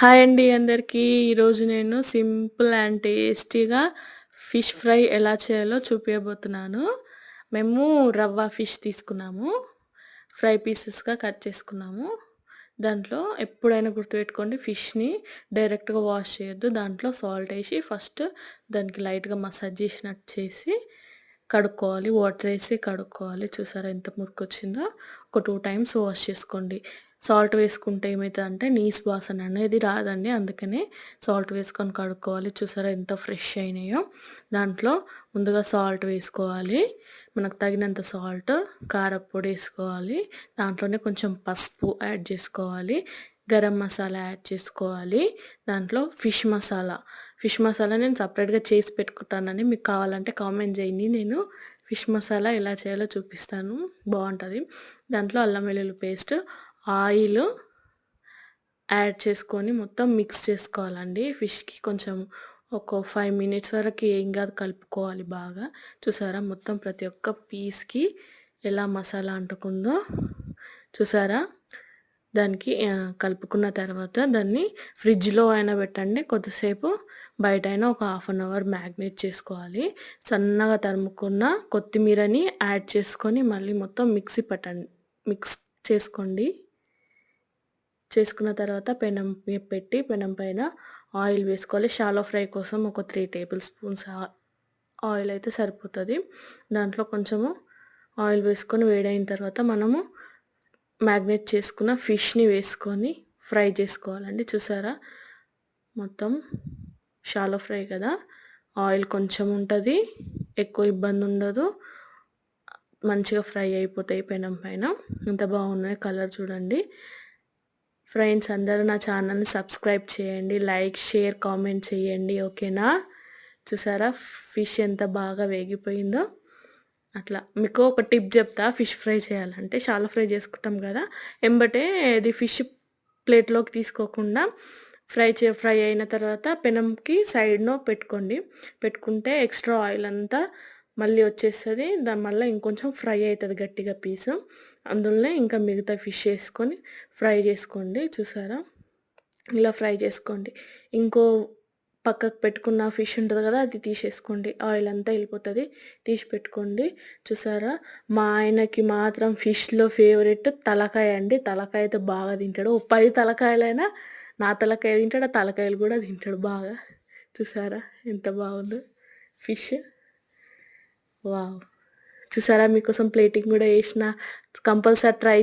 Hi అండి అందరికీ. ఈరోజు నేను సింపుల్ అండ్ టేస్టీగా ఫిష్ ఫ్రై ఎలా చేయాలో చూపించబోతున్నాను మేము రవ్వ ఫిష్ తీసుకున్నాము. ఫ్రై పీసెస్గా కట్ చేసుకున్నాము. దాంట్లో ఎప్పుడైనా గుర్తుపెట్టుకోండి ఫిష్ని డైరెక్ట్గా వాష్ చేయొద్దు. దాంట్లో సాల్ట్ వేసి ఫస్ట్ దానికి లైట్గా మసాజ్ చేసినట్టు చేసి కడుక్కోవాలి. వాటర్ వేసి కడుక్కోవాలి. చూసారా ఎంత మురికి వచ్చిందో ఒక టూ టైమ్స్ వాష్ చేసుకోండి. సాల్ట్ వేసుకుంటే ఏమవుతుందంటే నీస్ వాసన అనేది రాదండి. అందుకనే సాల్ట్ వేసుకొని కడుక్కోవాలి. చూసారా ఎంత ఫ్రెష్ అయినాయో. దాంట్లో ముందుగా సాల్ట్ వేసుకోవాలి. మనకు తగినంత సాల్ట్ కారప్పొడి వేసుకోవాలి. దాంట్లోనే కొంచెం పసుపు యాడ్ చేసుకోవాలి. గరం మసాలా యాడ్ చేసుకోవాలి. దాంట్లో ఫిష్ మసాలా. ఫిష్ మసాలా నేను సపరేట్గా చేసి పెట్టుకుంటానని మీకు కావాలంటే కామెంట్ చేయండి. నేను ఫిష్ మసాలా ఎలా చేయాలో చూపిస్తాను. బాగుంటుంది. దాంట్లో అల్లం వెల్లుల్లి పేస్ట్ ఆయిల్ యాడ్ చేసుకొని మొత్తం మిక్స్ చేసుకోవాలండి. ఫిష్కి కొంచెం ఒక ఫైవ్ మినిట్స్ వరకు ఏం కాదు కలుపుకోవాలి బాగా. చూసారా? మొత్తం ప్రతి ఒక్క పీస్కి ఎలా మసాలా అంటుకుందో చూసారా? దానికి కలుపుకున్న తర్వాత దాన్ని ఫ్రిడ్జ్లో అయినా పెట్టండి. కొద్దిసేపు బయట అయినా ఒక హాఫ్ అన్ అవర్ మ్యాగ్నేట్ చేసుకోవాలి. సన్నగా తరుముకున్న కొత్తిమీరని యాడ్ చేసుకొని మళ్ళీ మొత్తం మిక్సీ పట్టండి మిక్స్ చేసుకోండి. చేసుకున్న తర్వాత పెనం పెట్టి పెనం పైన ఆయిల్ వేసుకోవాలి. షాలో ఫ్రై కోసం ఒక త్రీ టేబుల్ స్పూన్స్ ఆయిల్ అయితే సరిపోతుంది. దాంట్లో కొంచెము ఆయిల్ వేసుకొని వేడైన తర్వాత మనము మ్యాగ్నేట్ చేసుకున్న ఫిష్ని వేసుకొని ఫ్రై చేసుకోవాలండి. చూసారా? మొత్తం షాలో ఫ్రై కదా. ఆయిల్ కొంచెం ఉంటుంది ఎక్కువ ఇబ్బంది ఉండదు. మంచిగా ఫ్రై అయిపోతాయి పెనం పైన. ఎంత బాగున్నాయి కలర్ చూడండి. ఫ్రెండ్స్ అందరూ నా ఛానల్ని సబ్స్క్రైబ్ చేయండి లైక్ షేర్ కామెంట్ చేయండి ఓకేనా? చూసారా? ఫిష్ ఎంత బాగా వేగిపోయిందో. అట్లా మీకు ఒక టిప్ చెప్తా ఫిష్ ఫ్రై చేయాలంటే. చాలా ఫ్రై చేసుకుంటాం కదా? ఎంబటే ఇది ఫిష్ ప్లేట్లోకి తీసుకోకుండా ఫ్రై చే ఫ్రై అయిన తర్వాత పెనంకి సైడ్నో పెట్టుకోండి. పెట్టుకుంటే ఎక్స్ట్రా ఆయిల్ అంతా మళ్ళీ వచ్చేస్తుంది. దాని వల్ల ఇంకొంచెం ఫ్రై అవుతుంది గట్టిగా పీసు. అందులోనే ఇంకా మిగతా ఫిష్ వేసుకొని ఫ్రై చేసుకోండి. చూసారా? ఇలా ఫ్రై చేసుకోండి. ఇంకో పక్కకు పెట్టుకున్న ఫిష్ ఉంటుంది కదా అది తీసేసుకోండి. ఆయిల్ అంతా వెళ్ళిపోతుంది. తీసి పెట్టుకోండి. చూసారా? మా ఆయనకి మాత్రం ఫిష్లో ఫేవరెట్ తలకాయ అండి. తలకాయ అయితే బాగా తింటాడు. ఓ పది తలకాయలైనా నా తలకాయ తింటాడు ఆ తలకాయలు కూడా తింటాడు బాగా. చూసారా? ఎంత బాగుందో ఫిష్. వావ్. చూసారా? మీకోసం ప్లేటింగ్ కూడా వేసిన కంపల్సరీ ట్రై